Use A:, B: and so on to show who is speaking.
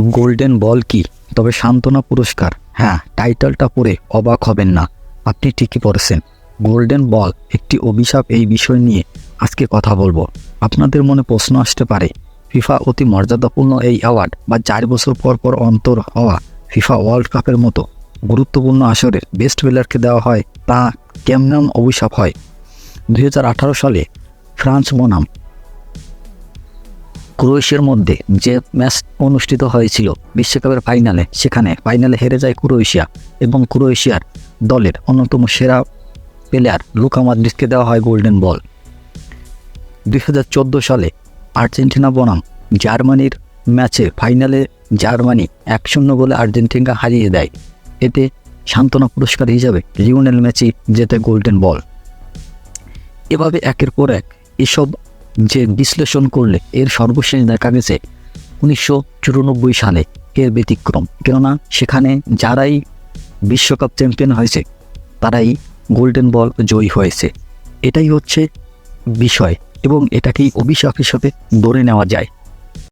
A: Golden ball কি? তবে সান্ত্বনা পুরস্কার। হ্যাঁ টাইটেলটা পড়ে অবাক হবেন না। আপনি ঠিকই পড়েছেন। গোল্ডেন বল একটি অভিশাপ এই বিষয় নিয়ে আজকে কথা বলব। আপনাদের মনে প্রশ্ন আসতে পারে, ফিফা অতি মর্যাদাপূর্ণ এই অ্যাওয়ার্ড বা চার বছর পর পর অন্তর হওয়া ফিফা ওয়ার্ল্ড কাপের মতো গুরুত্বপূর্ণ আসরের বেস্ট প্লেয়ারকে দেওয়া হয় তা কেমন অভিশাপ হয়? দু হাজার আঠারো সালে ফ্রান্স বনাম ক্রোয়েশিয়ার মধ্যে যে ম্যাচ অনুষ্ঠিত হয়েছিল বিশ্বকাপের ফাইনালে, সেখানে ফাইনালে হেরে যায় ক্রোয়েশিয়া এবং ক্রোয়েশিয়ার দলের অন্যতম সেরা প্লেয়ার লুকা মাদ্রিদকে দেওয়া হয় গোল্ডেন বল। দুই হাজার চোদ্দ সালে আর্জেন্টিনা বনাম জার্মানির ম্যাচে ফাইনালে জার্মানি এক শূন্য গোলে আর্জেন্টিনা হারিয়ে দেয়। এতে সান্ত্বনা পুরস্কার হিসাবে লিওনেল মেসি জেতে গোল্ডেন বল। এভাবে একের পর এক এসব যে বিশ্লেষণ করলে এর সর্বশেষ দেখা গেছে উনিশশো চুরানব্বই সালে এর ব্যতিক্রম। কেননা সেখানে যারাই বিশ্বকাপ চ্যাম্পিয়ন হয়েছে, তারাই গোল্ডেন বল জয়ী হয়েছে। এটাই হচ্ছে বিষয় এবং এটাকেই অভিশাপ হিসাবে ধরে নেওয়া যায়।